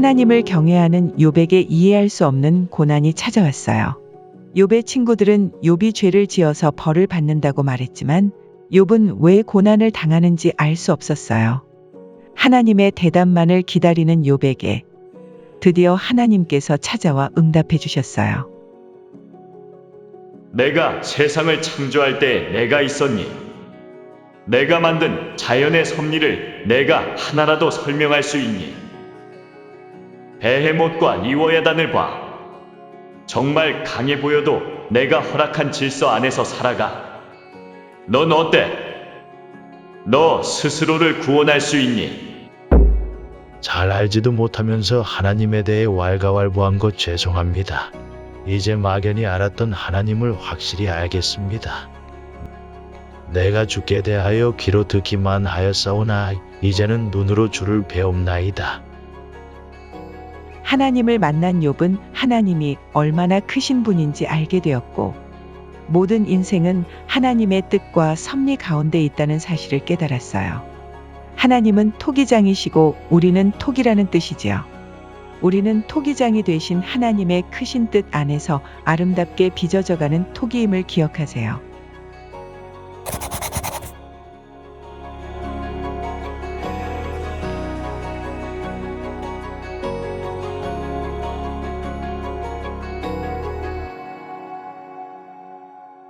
하나님을 경외하는 욥에게 이해할 수 없는 고난이 찾아왔어요. 욥의 친구들은 욥이 죄를 지어서 벌을 받는다고 말했지만 욥은 왜 고난을 당하는지 알 수 없었어요. 하나님의 대답만을 기다리는 욥에게 드디어 하나님께서 찾아와 응답해 주셨어요. 내가 세상을 창조할 때 내가 있었니? 내가 만든 자연의 섭리를 내가 하나라도 설명할 수 있니? 베헤못과 리워야단을 봐. 정말 강해 보여도 내가 허락한 질서 안에서 살아가. 넌 어때? 너 스스로를 구원할 수 있니? 잘 알지도 못하면서 하나님에 대해 왈가왈부한 것 죄송합니다. 이제 막연히 알았던 하나님을 확실히 알겠습니다. 내가 주께 대하여 귀로 듣기만 하였사오나 이제는 눈으로 주를 배움나이다. 하나님을 만난 욥은 하나님이 얼마나 크신 분인지 알게 되었고 모든 인생은 하나님의 뜻과 섭리 가운데 있다는 사실을 깨달았어요. 하나님은 토기장이시고 우리는 토기라는 뜻이지요. 우리는 토기장이 되신 하나님의 크신 뜻 안에서 아름답게 빚어져가는 토기임을 기억하세요.